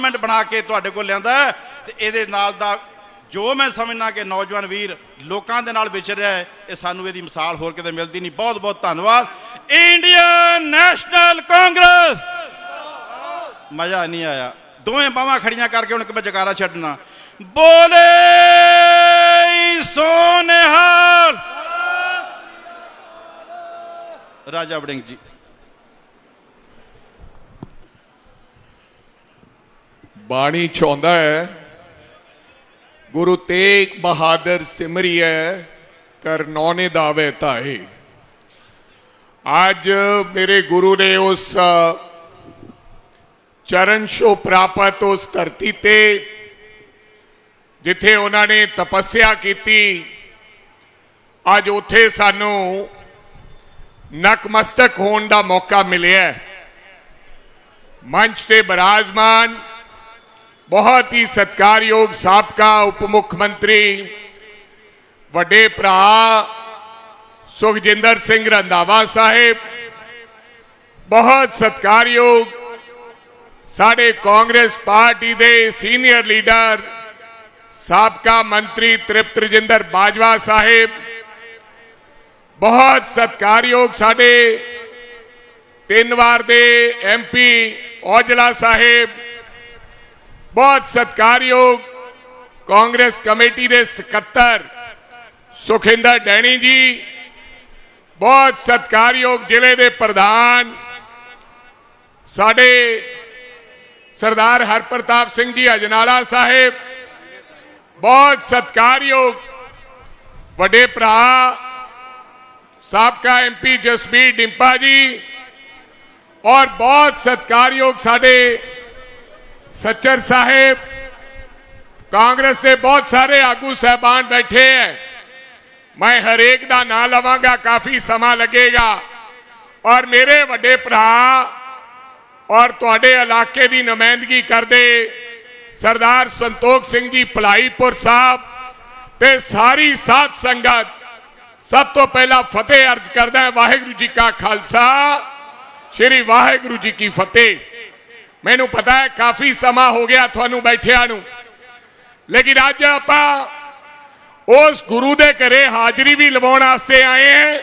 Arrangement ਬਣਾ ਕੇ ਤੁਹਾਡੇ ਕੋਲ ਲਿਆਂਦਾ ਤੇ ਇਹਦੇ ਨਾਲ ਦਾ ਜੋ ਮੈਂ ਸਮਝਣਾ ਕਿ ਨੌਜਵਾਨ ਵੀਰ ਲੋਕਾਂ ਦੇ ਨਾਲ ਵਿਚਰ ਰਿਹਾ ਹੈ, ਇਹ ਸਾਨੂੰ ਇਹਦੀ ਮਿਸਾਲ ਹੋਰ ਕਿਤੇ ਮਿਲਦੀ ਨਹੀਂ। ਬਹੁਤ ਬਹੁਤ ਧੰਨਵਾਦ। Indian National Congress! ਮਜ਼ਾ ਨਹੀਂ ਆਇਆ। ਦੋਵੇਂ ਬਾਹਾਂ ਖੜੀਆਂ ਕਰਕੇ ਹੁਣ ਕਿ ਮੈਂ ਜਕਾਰਾ ਛੱਡਣਾ। ਬੋਲੇ ਸੋਨੇਹਾਲ! ਰਾਜਾ ਵੜਿੰਗ ਜੀ। ਬਾਣੀ ਚਾਹੁੰਦਾ ਹੈ, ਗੁਰੂ ਤੇਗ ਬਹਾਦਰ ਸਿਮਰਿਐ ਕਰ ਨੌਨੇ ਦਾਵੇ ਧਾਏ। ਅੱਜ ਮੇਰੇ ਗੁਰੂ ਨੇ ਉਸ ਚਰਨ ਛੋਹ ਪ੍ਰਾਪਤ ਉਸ ਧਰਤੀ ਤੇ, ਜਿੱਥੇ ਉਹਨਾਂ ਨੇ ਤਪੱਸਿਆ ਕੀਤੀ, ਅੱਜ ਉੱਥੇ ਸਾਨੂੰ ਨਕਮਸਤਕ ਹੋਣ ਦਾ ਮੌਕਾ ਮਿਲਿਆ ਮੰਚ ਤੇ ਬਿਰਾਜਮਾਨ ਬਹੁਤ ਹੀ ਸਤਿਕਾਰਯੋਗ ਸਾਬਕਾ ਉਪ ਮੁੱਖ ਮੰਤਰੀ ਵੱਡੇ ਭਰਾ ਸੁਖਜਿੰਦਰ ਸਿੰਘ ਰੰਧਾਵਾ ਸਾਹਿਬ ਬਹੁਤ ਸਤਿਕਾਰਯੋਗ ਸਾਡੇ ਕਾਂਗਰਸ ਪਾਰਟੀ ਦੇ ਸੀਨੀਅਰ ਲੀਡਰ ਸਾਬਕਾ ਮੰਤਰੀ ਤ੍ਰਿਪਤ ਰਜਿੰਦਰ ਬਾਜਵਾ ਸਾਹਿਬ ਬਹੁਤ ਸਤਿਕਾਰਯੋਗ ਸਾਡੇ ਤਿੰਨ ਵਾਰ ਦੇ ਐਮਪੀ ਔਜਲਾ ਸਾਹਿਬ ਬਹੁਤ ਸਤਿਕਾਰਯੋਗ ਕਾਂਗਰਸ ਕਮੇਟੀ ਦੇ ਸਕੱਤਰ ਸੁਖਿੰਦਰ ਡੈਣੀ ਜੀ ਬਹੁਤ ਸਤਿਕਾਰਯੋਗ ਜ਼ਿਲ੍ਹੇ ਦੇ ਪ੍ਰਧਾਨ ਸਾਡੇ ਸਰਦਾਰ ਹਰਪ੍ਰਤਾਪ ਸਿੰਘ ਜੀ ਅਜਨਾਲਾ ਸਾਹਿਬ ਬਹੁਤ ਸਤਿਕਾਰਯੋਗ ਵੱਡੇ ਭਰਾ ਸਾਬਕਾ ਐਮਪੀ ਜਸਬੀਰ ਡਿੰਪਾ ਜੀ ਔਰ ਬਹੁਤ ਸਤਿਕਾਰਯੋਗ ਸਾਡੇ ਸੱਚਰ ਸਾਹਿਬ, ਕਾਂਗਰਸ ਦੇ ਬਹੁਤ ਸਾਰੇ ਆਗੂ ਸਹਿਬਾਨ ਬੈਠੇ ਹੈ ਮੈਂ ਹਰੇਕ ਦਾ ਨਾਂ ਲਵਾਂਗਾ, ਕਾਫੀ ਸਮਾਂ ਲੱਗੇਗਾ। ਔਰ ਮੇਰੇ ਵੱਡੇ ਭਰਾ ਔਰ ਤੁਹਾਡੇ ਇਲਾਕੇ ਦੀ ਨੁਮਾਇੰਦਗੀ ਕਰਦੇ ਸਰਦਾਰ ਸੰਤੋਖ ਸਿੰਘ ਜੀ ਭਲਾਈਪੁਰ ਸਾਹਿਬ ਤੇ ਸਾਰੀ ਸਾਧ ਸੰਗਤ ਸਭ ਤੋਂ ਪਹਿਲਾਂ ਫਤਿਹ ਅਰਜ ਕਰਦਾ ਹਾਂ ਵਾਹਿਗੁਰੂ ਜੀ ਕਾ ਖਾਲਸਾ, ਸ੍ਰੀ ਵਾਹਿਗੁਰੂ ਜੀ ਕੀ ਫਤਿਹ। ਮੈਨੂੰ ਪਤਾ ਹੈ ਕਾਫੀ ਸਮਾਂ ਹੋ ਗਿਆ ਤੁਹਾਨੂੰ ਬੈਠਿਆਂ ਨੂੰ। ਲੇਕਿਨ ਅੱਜ ਆਪਾਂ ਉਸ ਗੁਰੂ ਦੇ ਘਰੇ ਹਾਜ਼ਰੀ ਵੀ ਲਵਾਉਣ ਵਾਸਤੇ ਆਏ ਹਾਂ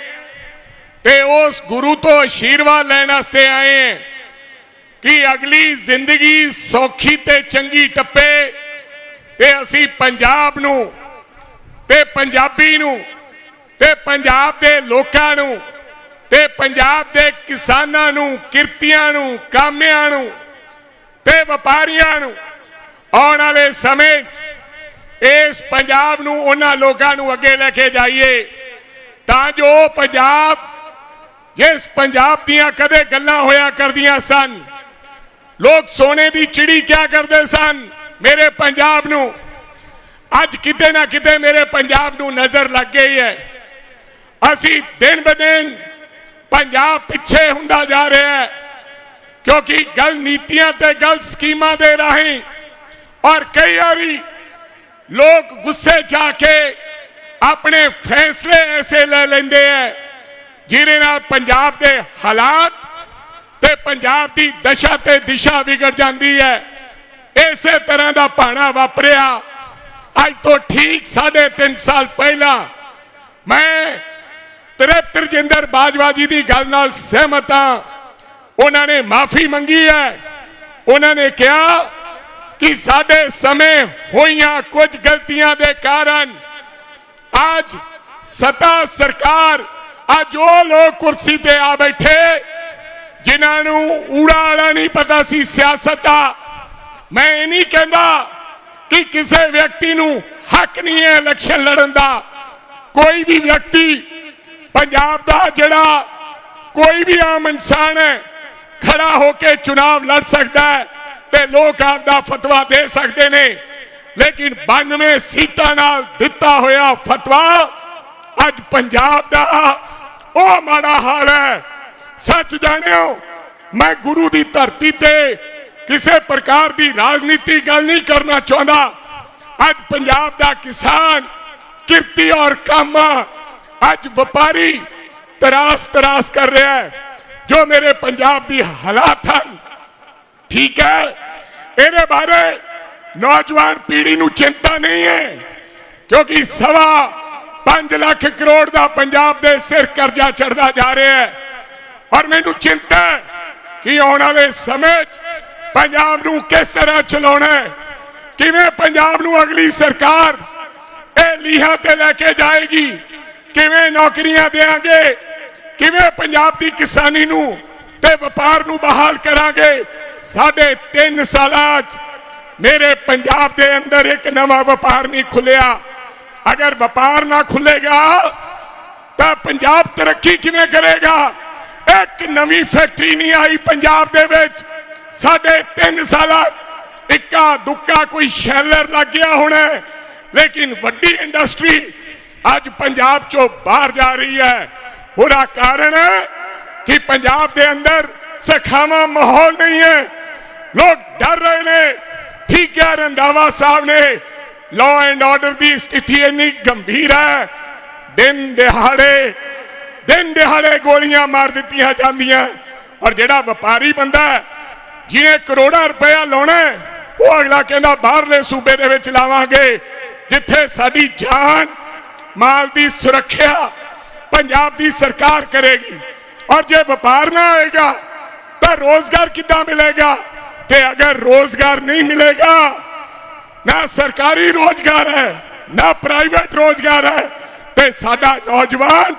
ਤੇ ਉਸ ਗੁਰੂ ਤੋਂ ਆਸ਼ੀਰਵਾਦ ਲੈਣ ਵਾਸਤੇ ਆਏ ਹਾਂ ਕਿ ਅਗਲੀ ਜ਼ਿੰਦਗੀ ਸੌਖੀ ਤੇ ਚੰਗੀ ਟੱਪੇ ਤੇ ਅਸੀਂ ਪੰਜਾਬ ਨੂੰ ਤੇ ਪੰਜਾਬੀ ਨੂੰ ਤੇ ਪੰਜਾਬ ਦੇ ਲੋਕਾਂ ਨੂੰ ਤੇ ਪੰਜਾਬ ਦੇ ਕਿਸਾਨਾਂ ਨੂੰ, ਕਿਰਤੀਆਂ ਨੂੰ, ਕਾਮਿਆਂ ਨੂੰ ਤੇ ਵਪਾਰੀਆਂ ਨੂੰ ਆਉਣ ਵਾਲੇ ਸਮੇਂ ਇਸ ਪੰਜਾਬ ਨੂੰ ਉਹਨਾਂ ਲੋਕਾਂ ਨੂੰ ਅੱਗੇ ਲੈ ਕੇ ਜਾਈਏ, ਤਾਂ ਜੋ ਪੰਜਾਬ, ਜਿਸ ਪੰਜਾਬ ਦੀਆਂ ਕਦੇ ਗੱਲਾਂ ਹੋਇਆ ਕਰਦੀਆਂ ਸਨ, ਲੋਕ ਸੋਨੇ ਦੀ ਚਿੜੀ ਕਿਆ ਕਰਦੇ ਸਨ, ਮੇਰੇ ਪੰਜਾਬ ਨੂੰ, ਅੱਜ ਕਿਤੇ ਨਾ ਕਿਤੇ ਮੇਰੇ ਪੰਜਾਬ ਨੂੰ ਨਜ਼ਰ ਲੱਗ ਗਈ ਹੈ। ਅਸੀਂ ਦਿਨ ਬ ਦਿਨ ਪੰਜਾਬ ਪਿੱਛੇ ਹੁੰਦਾ ਜਾ ਰਿਹਾ ਹੈ। ਕਿਉਂਕਿ ਗਲ ਨੀਤੀਆਂ ਤੇ ਗਲ ਸਕੀਮਾਂ ਦੇ ਰਾਹੀਂ ਔਰ ਕਈ ਵਾਰੀ ਲੋਕ ਗੁੱਸੇ ਜਾ ਕੇ ਆਪਣੇ ਫੈਸਲੇ ਐਸੇ ਲੈ ਲੈਂਦੇ ਐ, ਜਿਹਦੇ ਨਾਲ ਪੰਜਾਬ ਦੇ ਹਾਲਾਤ ਤੇ ਪੰਜਾਬ ਦੀ ਦਸ਼ਾ ਤੇ ਦਿਸ਼ਾ ਵਿਗੜ ਜਾਂਦੀ ਹੈ ਇਸੇ ਤਰ੍ਹਾਂ ਦਾ ਭਾਣਾ ਵਾਪਰਿਆ। ਅੱਜ ਤੋਂ ਠੀਕ 3.5 ਸਾਲ ਪਹਿਲਾਂ ਮੈਂ ਤ੍ਰਿਪਤ ਰਜਿੰਦਰ ਬਾਜਵਾ ਜੀ ਦੀ ਗੱਲ ਨਾਲ ਸਹਿਮਤ ਹਾਂ। ਉਹਨਾਂ ਨੇ ਮਾਫੀ ਮੰਗੀ ਹੈ। ਉਹਨਾਂ ਨੇ ਕਿਹਾ ਕਿ ਸਾਡੇ ਸਮੇਂ ਹੋਈਆਂ ਕੁਝ ਗਲਤੀਆਂ ਦੇ ਕਾਰਨ ਅੱਜ ਸਤਾ ਸਰਕਾਰ, ਅੱਜ ਉਹ ਲੋਕ ਕੁਰਸੀ ਤੇ ਆ ਬੈਠੇ, ਜਿਨ੍ਹਾਂ ਨੂੰ ਊੜਾ ਵਾਲਾ ਨਹੀਂ ਪਤਾ ਸੀ ਸਿਆਸਤ ਦਾ। ਮੈਂ ਇਹ ਨਹੀਂ ਕਹਿੰਦਾ ਕਿ ਕਿਸੇ ਵਿਅਕਤੀ ਨੂੰ ਹੱਕ ਨਹੀਂ ਹੈ ਇਲੈਕਸ਼ਨ ਲੜਨ ਦਾ। ਕੋਈ ਵੀ ਵਿਅਕਤੀ ਪੰਜਾਬ ਦਾ ਜਿਹੜਾ ਕੋਈ ਵੀ ਆਮ ਇਨਸਾਨ ਹੈ ਖੜਾ ਹੋ ਕੇ ਚੁਣਾਵ ਲੜ ਸਕਦਾ ਹੈ ਤੇ ਲੋਕ ਆਪਦਾ ਫਤਵਾ ਦੇ ਸਕਦੇ ਨੇ। ਲੇਕਿਨ 92 ਸੀਟਾਂ ਨਾਲ ਦਿੱਤਾ ਹੋਇਆ ਫਤਵਾ ਅੱਜ ਪੰਜਾਬ ਦਾ ਉਹ ਮਾੜਾ ਹਾਲ ਹੈ। ਸੱਚ ਜਾਣਿਓ, ਮੈਂ ਗੁਰੂ ਦੀ ਧਰਤੀ ਤੇ ਕਿਸੇ ਪ੍ਰਕਾਰ ਦੀ ਰਾਜਨੀਤੀ ਗੱਲ ਨਹੀਂ ਕਰਨਾ ਚਾਹੁੰਦਾ। ਅੱਜ ਪੰਜਾਬ ਦਾ ਕਿਸਾਨ, ਕਿਰਤੀ ਔਰ ਕਾਮਾ ਅੱਜ ਵਪਾਰੀ ਤਰਾਸ ਤਰਾਸ ਕਰ ਰਿਹਾ ਹੈ। ਜੋ ਮੇਰੇ ਪੰਜਾਬ ਦੀ ਹਾਲਾਤ ਹਨ, ਠੀਕ ਹੈ? ਇਹਦੇ ਬਾਰੇ ਨੌਜਵਾਨ ਪੀੜ੍ਹੀ ਨੂੰ ਚਿੰਤਾ ਨਹੀਂ ਹੈ, ਕਿਉਂਕਿ ਸਵਾ 5 ਲੱਖ ਕਰੋੜ ਦਾ ਪੰਜਾਬ ਦੇ ਸਿਰ ਕਰਜ਼ਾ ਚੜਦਾ ਜਾ ਰਿਹਾ ਹੈ। ਔਰ ਮੈਨੂੰ ਚਿੰਤਾ ਹੈ ਕਿ ਆਉਣ ਵਾਲੇ ਸਮੇਂ 'ਚ ਪੰਜਾਬ ਨੂੰ ਕਿਸ ਤਰ੍ਹਾਂ ਚਲਾਉਣਾ ਹੈ? ਕਿਵੇਂ ਪੰਜਾਬ ਨੂੰ ਅਗਲੀ ਸਰਕਾਰ ਇਹ ਲੀਹਾਂ ਤੇ ਲੈ ਕੇ ਜਾਏਗੀ? ਕਿਵੇਂ ਨੌਕਰੀਆਂ ਦੇਾਂਗੇ ਕਿਵੇਂ ਪੰਜਾਬ ਦੀ ਕਿਸਾਨੀ ਨੂੰ ਤੇ ਵਪਾਰ ਨੂੰ ਬਹਾਲ ਕਰਾਂਗੇ? ਸਾਡੇ 3 ਸਾਲਾਂ 'ਚ ਮੇਰੇ ਪੰਜਾਬ ਦੇ ਅੰਦਰ ਇੱਕ ਨਵਾਂ ਵਪਾਰ ਨਹੀਂ ਖੁੱਲਿਆ। ਅਗਰ ਵਪਾਰ ਨਾ ਖੁੱਲੇਗਾ, ਤਾਂ ਪੰਜਾਬ ਤਰੱਕੀ ਕਿਵੇਂ ਕਰੇਗਾ? ਇੱਕ ਨਵੀਂ ਫੈਕਟਰੀ ਨਹੀਂ ਆਈ ਪੰਜਾਬ ਦੇ ਵਿੱਚ। ਸਾਡੇ 3 ਸਾਲਾਂ 'ਚ ਇੱਕਾ ਦੁੱਕਾ ਕੋਈ ਸ਼ੈਲਰ ਲੱਗ ਗਿਆ ਹੋਣਾ ਲੇਕਿਨ ਵੱਡੀ ਇੰਡਸਟਰੀ ਅੱਜ ਪੰਜਾਬ ਚੋਂ ਬਾਹਰ ਜਾ ਰਹੀ ਹੈ। ਉਹਦਾ ਕਾਰਨ ਹੈ ਕਿ ਪੰਜਾਬ ਦੇ ਅੰਦਰ ਸਖਾਵਾ ਮਾਹੌਲ ਨਹੀਂ ਹੈ। ਲੋਕ ਡਰ ਰਹੇ ਨੇ। ਠੀਕ ਹੈ ਰੰਦਾਵਾ ਸਾਹਿਬ ਨੇ ਲਾਅ ਐਂਡ ਆਰਡਰ ਦੀ ਸਥਿਤੀ ਇੰਨੀ ਗੰਭੀਰ ਹੈ। ਦਿਨ ਦਿਹਾੜੇ ਦਿਨ ਦਿਹਾੜੇ ਗੋਲੀਆਂ ਮਾਰ ਦਿੱਤੀਆਂ ਜਾਂਦੀਆਂ। ਔਰ ਜਿਹੜਾ ਵਪਾਰੀ ਬੰਦਾ ਜਿਹਨੇ ਕਰੋੜਾਂ ਰੁਪਇਆ ਲਾਉਣਾ ਉਹ ਅਗਲਾ ਕਹਿੰਦਾ, ਬਾਹਰਲੇ ਸੂਬੇ ਦੇ ਵਿੱਚ ਲਾਵਾਂਗੇ, ਜਿੱਥੇ ਸਾਡੀ ਜਾਨ, ਮਾਲ ਦੀ ਸੁਰੱਖਿਆ ਪੰਜਾਬ ਦੀ ਸਰਕਾਰ ਕਰੇਗੀ। ਔਰ ਜੇ ਵਪਾਰ ਨਾ ਹੋਏਗਾ, ਤਾਂ ਰੋਜ਼ਗਾਰ ਕਿੱਦਾਂ ਮਿਲੇਗਾ? ਤੇ ਅਗਰ ਰੋਜ਼ਗਾਰ ਨਹੀਂ ਮਿਲੇਗਾ, ਨਾ ਸਰਕਾਰੀ ਰੋਜ਼ਗਾਰ ਹੈ, ਨਾ ਪ੍ਰਾਈਵੇਟ ਰੋਜ਼ਗਾਰ ਹੈ, ਤੇ ਸਾਡਾ ਨੌਜਵਾਨ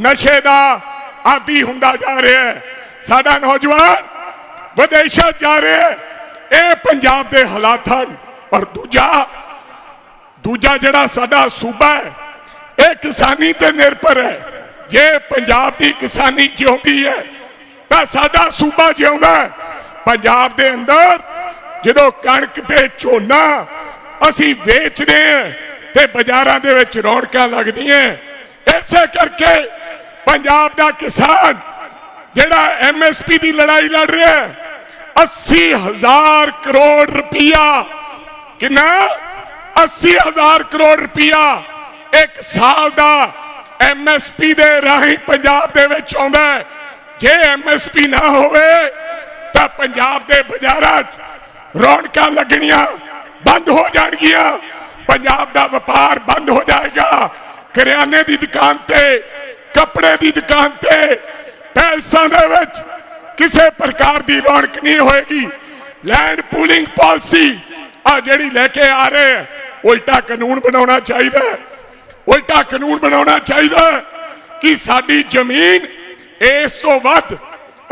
ਨਸ਼ੇ ਦਾ ਆਦੀ ਹੁੰਦਾ ਜਾ ਰਿਹਾ ਹੈ। ਸਾਡਾ ਨੌਜਵਾਨ ਵਿਦੇਸ਼ਾਂ ਜਾ ਰਿਹਾ ਹੈ। ਇਹ ਪੰਜਾਬ ਦੇ ਹਾਲਾਤ ਹਨ। ਪਰ ਦੂਜਾ ਦੂਜਾ ਜਿਹੜਾ ਸਾਡਾ ਸੂਬਾ ਹੈ ਇਹ ਕਿਸਾਨੀ ਤੇ ਨਿਰਭਰ ਹੈ। ਜੇ ਪੰਜਾਬ ਦੀ ਕਿਸਾਨੀ ਜਿਉਂਦੀ ਹੈ, ਤਾਂ ਸਾਡਾ ਸੂਬਾ ਜਿਉਂਦਾ ਪੰਜਾਬ ਦੇ ਅੰਦਰ ਜਦੋਂ ਕਣਕ ਤੇ ਝੋਨਾ ਅਸੀਂ ਵੇਚਦੇ ਹਾਂ ਤੇ ਬਾਜ਼ਾਰਾਂ ਦੇ ਵਿੱਚ ਰੌਣਕਾਂ ਲੱਗਦੀਆਂ ਇਸੇ ਕਰਕੇ ਪੰਜਾਬ ਦਾ ਕਿਸਾਨ ਜਿਹੜਾ ਐਮਐਸਪੀ ਦੀ ਲੜਾਈ ਲੜ ਰਿਹਾ ਹੈ 80000 ਕਰੋੜ ਰੁਪਇਆ ਕਿੰਨਾ? 80000 ਕਰੋੜ ਰੁਪਇਆ ਇੱਕ ਸਾਲ ਦਾ ਐਮਐਸਪੀ ਦੇ ਰਾਹੀਂ ਪੰਜਾਬ ਦੇ ਵਿੱਚ ਆਉਂਦਾ ਜੇ ਐਮਐਸਪੀ ਨਾ ਹੋਵੇ ਤਾਂ ਪੰਜਾਬ ਦੇ ਬਾਜ਼ਾਰਾਂ 'ਚ ਰੌਣਕਾਂ ਲੱਗਣੀਆਂ ਬੰਦ ਹੋ ਜਾਣਗੀਆਂ। ਪੰਜਾਬ ਦਾ ਵਪਾਰ ਬੰਦ ਹੋ ਜਾਏਗਾ। ਕਰਿਆਨੇ ਦੀ ਦੁਕਾਨ ਤੇ ਕੱਪੜੇ ਦੀ ਦੁਕਾਨ ਤੇ ਪੈਲਸਾਂ ਦੇ ਵਿੱਚ ਕਿਸੇ ਪ੍ਰਕਾਰ ਦੀ ਰੌਣਕ ਨਹੀਂ ਹੋਏਗੀ। ਲੈਂਡ ਪੂਲਿੰਗ ਪਾਲਿਸੀ ਆ ਜਿਹੜੀ ਲੈ ਕੇ ਆ ਰਹੇ ਹੈ, ਉਲਟਾ ਕਾਨੂੰਨ ਬਣਾਉਣਾ ਚਾਹੀਦਾ ਹੈ। ਉਲਟਾ ਕਾਨੂੰਨ ਬਣਾਉਣਾ ਚਾਹੀਦਾ ਕਿ ਸਾਡੀ ਜ਼ਮੀਨ ਇਸ ਤੋਂ ਵੱਧ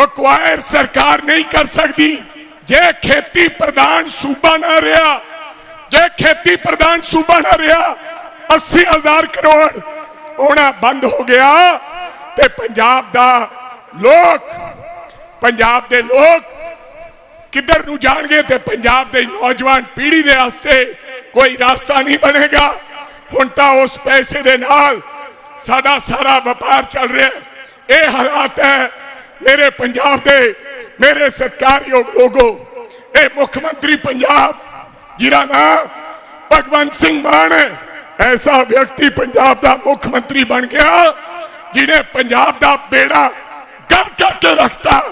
ਅਕਵਾਇਰ ਸਰਕਾਰ ਨਹੀਂ ਕਰ ਸਕਦੀ। ਜੇ ਖੇਤੀ ਪ੍ਰਧਾਨ ਸੂਬਾ ਨਾ ਰਿਹਾ, ਜੇ ਖੇਤੀ ਪ੍ਰਧਾਨ ਸੂਬਾ ਨਾ ਰਿਹਾ 80000 ਕਰੋੜ ਹੋਣਾ ਬੰਦ ਹੋ ਗਿਆ ਤੇ ਪੰਜਾਬ ਦਾ ਲੋਕ, ਪੰਜਾਬ ਦੇ ਲੋਕ ਕਿੱਧਰ ਨੂੰ ਜਾਣਗੇ ਤੇ ਪੰਜਾਬ ਦੇ ਨੌਜਵਾਨ ਪੀੜ੍ਹੀ ਦੇ ਵਾਸਤੇ ਕੋਈ ਰਾਸਤਾ ਨਹੀਂ ਬਣੇਗਾ। ਹੁਣ ਤਾਂ ਉਸ ਪੈਸੇ ਦੇ ਨਾਲ ਸਾਡਾ ਸਾਰਾ ਵਪਾਰ ਚੱਲ ਰਿਹਾ ਇਹ ਹਾਲਾਤ ਹੈ, ਮੇਰੇ ਪੰਜਾਬ ਦੇ, ਮੇਰੇ ਸਤਿਕਾਰਯੋਗ ਲੋਗੋ, ਇਹ ਮੁੱਖ ਮੰਤਰੀ ਪੰਜਾਬ, ਜਿਹਦਾ ਨਾਮ ਭਗਵੰਤ ਸਿੰਘ ਮਾਨ ਹੈ। ਐਸਾ ਵਿਅਕਤੀ ਪੰਜਾਬ ਦਾ ਮੁੱਖ ਮੰਤਰੀ ਬਣ ਗਿਆ, ਜਿਹਨੇ ਪੰਜਾਬ ਦਾ ਬੇੜਾ ਕਰ ਕਰਕੇ ਰੱਖਤਾ,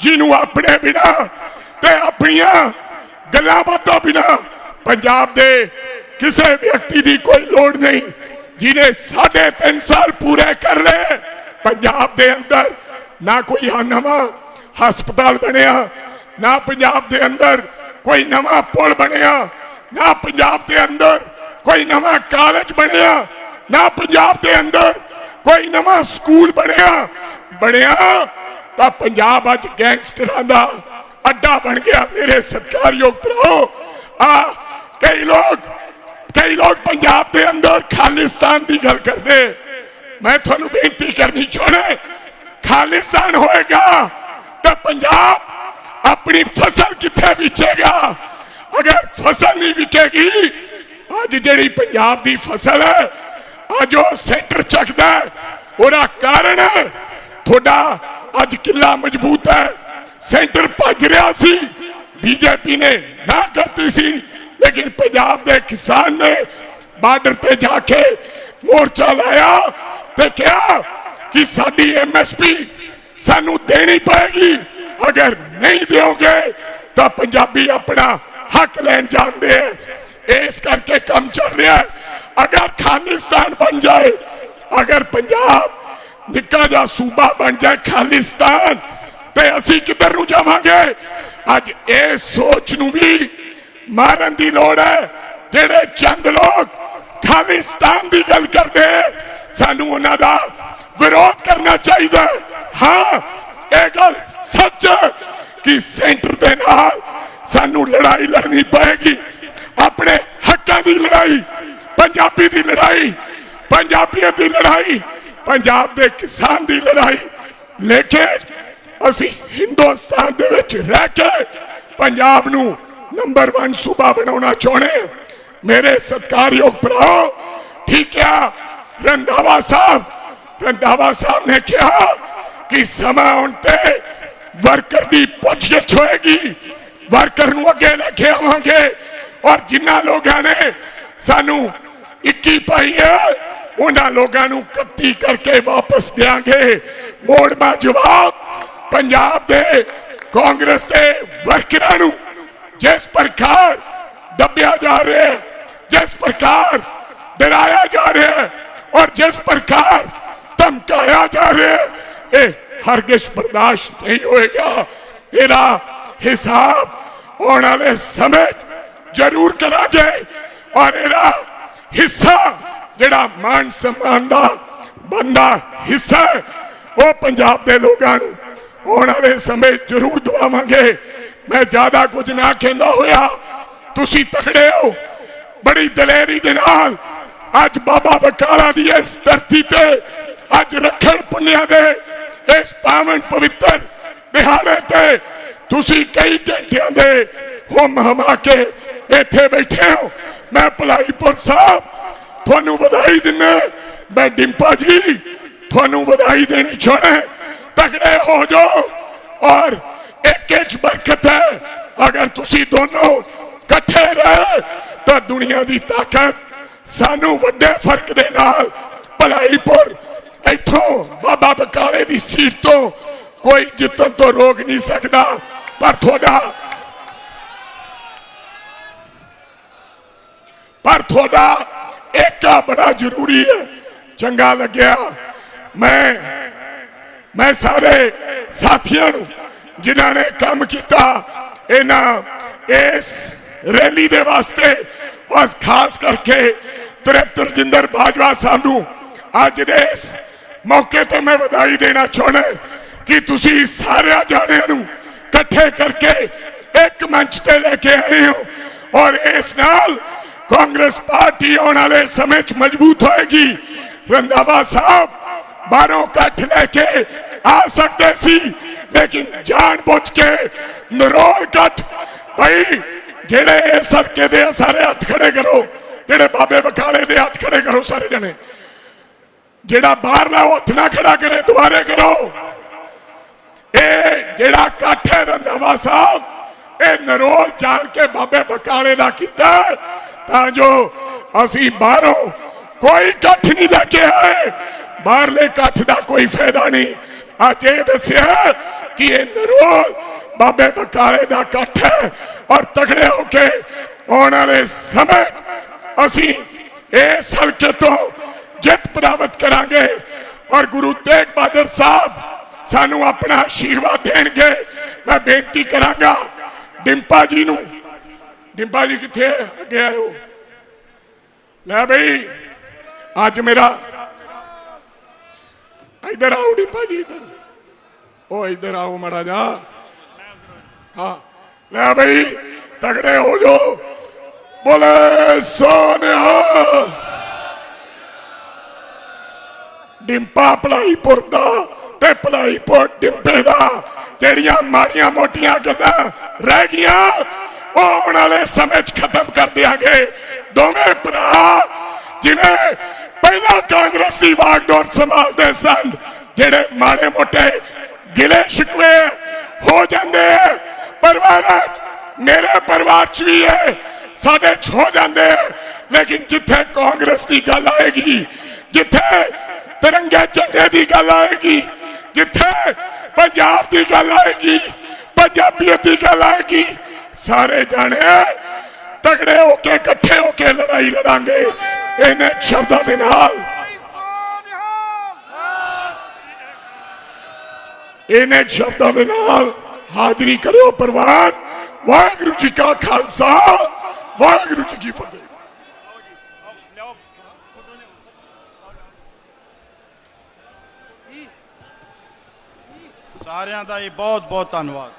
ਜਿਹਨੂੰ ਆਪਣੇ ਬਿਨਾ ਤੇ ਆਪਣੀਆਂ ਗੱਲਾਂ ਬਾਤਾਂ ਬਿਨਾ ਪੰਜਾਬ ਦੇ ਕਿਸੇ ਵਿਅਕਤੀ ਦੀ ਕੋਈ ਲੋੜ ਨਹੀਂ, ਜਿਹਨੇ ਸਾਢੇ ਤਿੰਨ ਸਾਲ ਪੂਰੇ ਕਰ ਲਏ। ਪੰਜਾਬ ਦੇ ਅੰਦਰ ਨਾ ਕੋਈ ਨਵਾਂ ਹਸਪਤਾਲ ਬਣਿਆ, ਨਾ ਪੰਜਾਬ ਦੇ ਅੰਦਰ ਕੋਈ ਨਵਾਂ ਪੁਲ ਬਣਿਆ, ਨਾ ਪੰਜਾਬ ਦੇ ਅੰਦਰ ਕੋਈ ਨਵਾਂ ਕਾਲਜ ਬਣਿਆ, ਨਾ ਪੰਜਾਬ ਦੇ ਅੰਦਰ ਕੋਈ ਨਵਾਂ ਸਕੂਲ ਬਣਿਆ। ਬਣਿਆ ਤਾਂ ਪੰਜਾਬ ਅੱਜ ਗੈਂਗਸਟਰਾਂ ਦਾ ਅੱਡਾ ਬਣ ਗਿਆ। ਮੇਰੇ ਸਤਿਕਾਰਯੋਗ ਭਰਾਓ ਆ ਕਈ ਲੋਕ ਕਈ ਲੋਕ ਪੰਜਾਬ ਦੇ ਅੰਦਰ ਖਾਲਿਸਤਾਨ ਦੀ ਗੱਲ ਕਰਦੇ। ਮੈਂ ਤੁਹਾਨੂੰ ਬੇਨਤੀ ਕਰਨੀ ਚਾਹੁੰਦਾ ਖਾਲਿਸਤਾਨ ਹੋਏਗਾ ਤਾਂ ਪੰਜਾਬ ਆਪਣੀ ਫਸਲ ਕਿੱਥੇ ਵੇਚੇਗਾ? ਅਗਰ ਫਸਲ ਨਹੀਂ ਵਿਕੇਗੀ ਅੱਜ ਜਿਹੜੀ ਪੰਜਾਬ ਦੀ ਫਸਲ ਹੈ ਅੱਜ ਉਹ ਸੈਂਟਰ ਚੱਕਦਾ ਹੈ, ਉਹਦਾ ਕਾਰਨ ਤੁਹਾਡਾ ਅੱਜ ਕਿੱਲਾ ਮਜ਼ਬੂਤ ਹੈ। ਸੈਂਟਰ ਭੱਜ ਰਿਹਾ ਸੀ ਬੀਜੇਪੀ ਨੇ ਨਾ ਕਰਤੀ ਸੀ। ਲੇਕਿਨ ਪੰਜਾਬ ਦੇ ਕਿਸਾਨ ਨੇ ਬਾਰਡਰ ਤੇ ਜਾ ਕੇ ਮੋਰਚਾ ਲਾਇਆ ਤੇ ਕਿਹਾ ਕਿ ਸਾਡੀ ਐਮਐਸਪੀ ਸਾਨੂੰ ਦੇਣੀ ਪਏਗੀ। ਅਗਰ ਨਹੀਂ ਦਿਓਗੇ ਤਾਂ ਪੰਜਾਬੀ ਆਪਣਾ ਹੱਕ ਲੈਣ ਜਾਂਦੇ ਹੈ ਇਸ ਕਰਕੇ ਕੰਮ ਚੱਲ ਰਿਹਾ ਹੈ। ਅਗਰ ਖਾਲਿਸਤਾਨ ਬਣ ਜਾਏ, ਅਗਰ ਪੰਜਾਬ ਨਿੱਕਾ ਜਿਹਾ ਸੂਬਾ ਬਣ ਜਾਏ ਖਾਲਿਸਤਾਨ, ਤੇ ਅਸੀਂ ਕਿੱਧਰ ਨੂੰ ਜਾਵਾਂਗੇ? ਅੱਜ ਇਹ ਸੋਚ ਨੂੰ ਵੀ ਮਾਰਨ ਦੀ ਲੋੜ ਹੈ। ਜਿਹੜੇ ਚੰਦ ਲੋਕ ਖਾਲਿਸਤਾਨ ਦੀ ਗੱਲ ਕਰਦੇ ਸਾਨੂੰ ਉਹਨਾਂ ਦਾ ਵਿਰੋਧ ਕਰਨਾ ਚਾਹੀਦਾ ਹਾਂ। ਇਹ ਗੱਲ ਸੱਚ ਕਿ ਸੈਂਟਰ ਦੇ ਨਾਲ ਸਾਨੂੰ ਲੜਾਈ ਲੜਨੀ ਪਏਗੀ। ਆਪਣੇ ਹੱਕਾਂ ਦੀ ਲੜਾਈ, ਪੰਜਾਬੀ ਦੀ ਲੜਾਈ ਪੰਜਾਬੀਅਤ ਦੀ ਲੜਾਈ, ਪੰਜਾਬ ਦੇ ਕਿਸਾਨ ਦੀ ਲੜਾਈ। ਲੇਕਿਨ ਅਸੀਂ ਹਿੰਦੁਸਤਾਨ ਦੇ ਵਿੱਚ ਰਹਿ ਕੇ ਪੰਜਾਬ ਨੂੰ ਨੰਬਰ 1 ਸੂਬਾ ਬਣਾਉਣਾ ਚਾਹੁੰਦੇ। ਮੇਰੇ ਸਤਿਕਾਰਯੋਗ ਭਰਾਓ ਠੀਕ ਹੈ ਰੰਧਾਵਾ ਸਾਹਿਬ ਰੰਧਾਵਾ ਸਾਹਿਬ ਨੇ ਕਿਹਾ ਕਿ ਸਮਾਂ ਆਉਣ ਤੇ ਵਰਕਰ ਦੀ ਪੁੱਛਗਿੱਛ ਹੋਏਗੀ। ਵਰਕਰ ਨੂੰ ਅੱਗੇ ਲੈ ਕੇ ਆਵਾਂਗੇ। ਔਰ ਜਿਨ੍ਹਾਂ ਲੋਕਾਂ ਨੇ ਸਾਨੂੰ 21 ਪਾਈ ਹੈ ਉਹਨਾਂ ਲੋਕਾਂ ਨੂੰ 31 ਕਰਕੇ ਵਾਪਸ ਦੇਾਂਗੇ ਮੋੜਮਾ ਜਵਾਬ, ਪੰਜਾਬ ਦੇ ਕਾਂਗਰਸ ਦੇ ਵਰਕਰਾਂ ਨੂੰ। ਜਿਸ ਪ੍ਰਕਾਰ ਦੱਬਿਆ ਜਾ ਰਿਹਾ ਹੈ, ਜਿਸ ਪ੍ਰਕਾਰ ਡਰਾਇਆ ਜਾ ਰਿਹਾ ਹੈ ਔਰ ਜਿਸ ਪ੍ਰਕਾਰ ਧਮਕਾਇਆ ਜਾ ਰਿਹਾ ਹੈ, ਇਹ ਹਰਗਿਜ਼ ਬਰਦਾਸ਼ਤ ਨਹੀਂ ਹੋਏਗਾ। ਇਹਦਾ ਹਿਸਾਬ ਆਉਣ ਵਾਲੇ ਸਮੇਂ ਜ਼ਰੂਰ ਕਰਾਂਗੇ ਔਰ ਇਹਦਾ ਹਿੱਸਾ ਜਿਹੜਾ ਮਾਨ ਸਨਮਾਨ ਦਾ ਬੰਦਾ ਹਿੱਸਾ ਉਹ ਪੰਜਾਬ ਦੇ ਲੋਕਾਂ ਨੂੰ ਆਉਣ ਵਾਲੇ ਸਮੇਂ ਜ਼ਰੂਰ ਦਵਾਵਾਂਗੇ। ਮੈਂ ਜ਼ਿਆਦਾ ਕੁਝ ਨਾ ਕਹਿੰਦਾ ਹੋਇਆ। ਤੁਸੀਂ ਤਕੜੇ ਹੋ। ਬੜੀ ਦਲੇਰੀ ਦੇ ਨਾਲ ਅੱਜ ਬਾਬਾ ਬਕਾਲਾ ਦੀ ਇਸ ਧਰਤੀ ਤੇ ਅੱਜ ਰੱਖਣ ਪੁੰਨਿਆ ਦੇ ਇਸ ਪਾਵਨ ਪਵਿੱਤਰ ਦਿਹਾੜੇ ਤੇ ਤੁਸੀਂ ਕਈ ਘੰਟਿਆਂ ਦੇ ਹੁਮ ਹਮਾ ਕੇ ਇੱਥੇ ਬੈਠੇ ਹੋ। ਮੈਂ ਭਲਾਈਪੁਰ ਸਾਹਿਬ ਤੁਹਾਨੂੰ ਵਧਾਈ ਦਿੰਦਾ। ਮੈਂ ਡਿੰਪਾ ਜੀ, ਤੁਹਾਨੂੰ ਵਧਾਈ ਦੇਣੀ ਚਾਹੁੰਦਾ। ਤਗੜੇ ਹੋ ਜਾਓ ਔਰ ਇੱਕ ਇੱਕ ਬਰਕਤ ਹੈ। ਅਗਰ ਤੁਸੀਂ ਦੋਨੋਂ ਇਕੱਠੇ ਰਹੇ, ਤਾਂ ਦੁਨੀਆ ਦੀ ਤਾਕਤ ਸਾਨੂੰ ਵੱਡੇ ਫ਼ਰਕ ਦੇ ਨਾਲ ਭਲਾਈਪੁਰ, ਇੱਥੋਂ ਬਾਬਾ ਬਕਾਲੇ ਦੀ ਸੀਟ ਤੋਂ ਕੋਈ ਜਿੱਤਣ ਤੋਂ ਰੋਕ ਨਹੀਂ ਸਕਦਾ। ਪਰ ਤੁਹਾਡਾ ਪਰ ਤੁਹਾਡਾ ਏਕਾ ਬੜਾ ਜ਼ਰੂਰੀ ਹੈ। ਚੰਗਾ ਲੱਗਿਆ। ਮੈਂ ਮੈਂ ਸਾਰੇ ਸਾਥੀਆਂ ਨੂੰ ਜਿਨ੍ਹਾਂ ਨੇ ਕੰਮ ਕੀਤਾ, ਇਹਨਾਂ ਇਸ ਰੈਲੀ ਦੇ ਵਾਸਤੇ ਔਰ ਖਾਸ ਕਰਕੇ ਤ੍ਰਿਪਤ ਰਜਿੰਦਰ ਬਾਜਵਾ ਸਾਹਿਬ ਨੂੰ ਅੱਜ ਦੇ ਇਸ ਮੌਕੇ ਤੇ ਮੈਂ ਵਧਾਈ ਦੇਣਾ ਚਾਹੁੰਦਾ ਕਿ ਤੁਸੀਂ ਸਾਰਿਆਂ ਜਾਣਿਆਂ ਨੂੰ ਇਕੱਠੇ ਕਰਕੇ ਇੱਕ ਮੰਚ ਤੇ ਲੈ ਕੇ ਆਏ ਹੋ ਔਰ ਇਸ ਨਾਲ ਕਾਂਗਰਸ ਪਾਰਟੀ ਆਉਣ ਵਾਲੇ ਸਮੇਂ 'ਚ ਮਜ਼ਬੂਤ ਹੋਏਗੀ। ਰੰਧਾਵਾ ਸਾਹਿਬ ਬਾਹਰੋਂ ਇਕੱਠ ਲੈ ਕੇ ਆ ਸਕਦੇ ਸੀ। ਲੇਕਿਨ ਜਾਣ ਬੁੱਝ ਕੇ ਭਾਈ ਜਿਹੜੇ ਇਸ ਹਲਕੇ ਦੇ ਸਾਰੇ ਹੱਥ ਖੜੇ ਕਰੋ। ਜਿਹੜੇ ਬਾਬੇ ਬਕਾਲੇ ਦੇ ਹੱਥ ਖੜੇ ਕਰੋ ਸਾਰੇ ਜਣੇ। ਜਿਹੜਾ ਬਾਹਰਲਾ ਉਹ ਹੱਥ ਨਾ ਖੜਾ ਕਰੇ, ਦੁਬਾਰੇ ਕਰੋ। ਇਹ ਜਿਹੜਾ ਇਕੱਠ ਹੈ ਰੰਧਾਵਾ ਸਾਹਿਬ ਇਹ ਨਰੋਲ ਜਾਣ ਕੇ ਬਾਬੇ ਬਕਾਲੇ ਦਾ ਕੀਤਾ ਤਾਂ ਜੋ ਅਸੀਂ ਬਾਹਰੋਂ ਕੋਈ ਇਕੱਠ ਨਹੀਂ ਲੈ ਕੇ ਆਏ। ਬਾਹਰਲੇ ਇਕੱਠ ਦਾ ਕੋਈ ਫਾਇਦਾ ਨਹੀਂ। ਅੱਜ ਇਹ ਦੱਸਿਆ ਕਿ ਇਹ ਨਰੋਲ ਬਾਬੇ ਬਕਾਲੇ ਦਾ ਇਕੱਠ ਹੈ ਔਰ ਤਗੜੇ ਹੋ ਕੇ ਆਉਣ ਵਾਲੇ ਸਮੇਂ ਅਸੀਂ ਇਸ ਹਲਕੇ ਤੋਂ ਜਿੱਤ ਪ੍ਰਾਪਤ ਕਰਾਂਗੇ ਔਰ ਗੁਰੂ ਤੇਗ ਬਹਾਦਰ ਸਾਹਿਬ ਸਾਨੂੰ ਆਪਣਾ ਆਸ਼ੀਰਵਾਦ ਦੇਣਗੇ। ਮੈਂ ਬੇਨਤੀ ਕਰਾਂਗਾ ਡਿੰਪਾ ਜੀ ਨੂੰ। ਡਿੰਪਾ ਜੀ ਕਿੱਥੇ ਹੈ? ਅੱਗੇ ਆਇਓ। ਲੈ ਬਈ, ਅੱਜ ਮੇਰਾ ਇਧਰ ਆਓ ਡਿੰਪਾ ਜੀ ਇਧਰ। ਉਹ ਇਧਰ ਆਓ ਮੜਾ ਜਾ ਹਾਂ। ਲੈ ਬਈ ਤਗੜੇ ਹੋ ਜਾਓ ਬੋਲੇ ਸੋਨਿਹਾ ਡਿੰਪਾ ਭਲਾਈਪੁਰ ਦਾ ਤੇ ਭਲਾਈਪੁਰ ਡਿੰਪੇ ਦਾ ਜਿਹੜੀਆਂ ਮਾੜੀਆਂ ਮੋਟੀਆਂ ਗੱਲਾਂ ਰਹਿ ਗਈਆਂ, ਉਹ ਆਉਣ ਵਾਲੇ ਸਮੇਂ 'ਚ ਖਤਮ ਕਰ ਦਿਆਂਗੇ। ਦੋਵੇਂ ਭਰਾ ਜਿਵੇਂ ਪਹਿਲਾਂ ਕਾਂਗਰਸ ਦੀ ਵਾਗਡੋਰ ਸੰਭਾਲਦੇ ਸਨ। ਜਿਹੜੇ ਮਾੜੇ ਮੋਟੇ ਗਿਲੇ ਸ਼ਿਕਵੇ ਹੋ ਜਾਂਦੇ ਆ, ਪਰਿਵਾਰ ਮੇਰੇ ਪਰਿਵਾਰ 'ਚ ਵੀ ਹੈ ਸਾਡੇ 'ਚ ਹੋ ਜਾਂਦੇ ਲੇਕਿਨ ਜਿੱਥੇ ਕਾਂਗਰਸ ਦੀ ਗੱਲ ਆਏਗੀ, ਜਿੱਥੇ ਤਿਰੰਗੇ ਝੰਡੇ ਦੀ ਗੱਲ ਆਏਗੀ, ਜਿੱਥੇ ਪੰਜਾਬ ਦੀ ਗੱਲ ਆਏਗੀ, ਪੰਜਾਬੀਅਤ ਦੀ ਗੱਲ ਆਏਗੀ, ਸਾਰੇ ਜਾਣੇ ਤਗੜੇ ਹੋ ਕੇ ਇਕੱਠੇ ਹੋ ਕੇ ਲੜਾਈ ਲੜਾਂਗੇ। ਇਹਨੇ ਸ਼ਬਦਾਂ ਦੇ ਨਾਲ ਇਹਨੇ ਸ਼ਬਦਾਂ ਦੇ ਨਾਲ ਹਾਜ਼ਰੀ ਕਰਿਓ ਪ੍ਰਵਾਨ ਵਾਹਿਗੁਰੂ ਜੀ ਕਾ ਖਾਲਸਾ ਵਾਹਿਗੁਰੂ ਜੀ ਕੀ ਫਤਿਹ ਸਾਰਿਆਂ ਦਾ ਇਹ ਬਹੁਤ ਬਹੁਤ ਧੰਨਵਾਦ।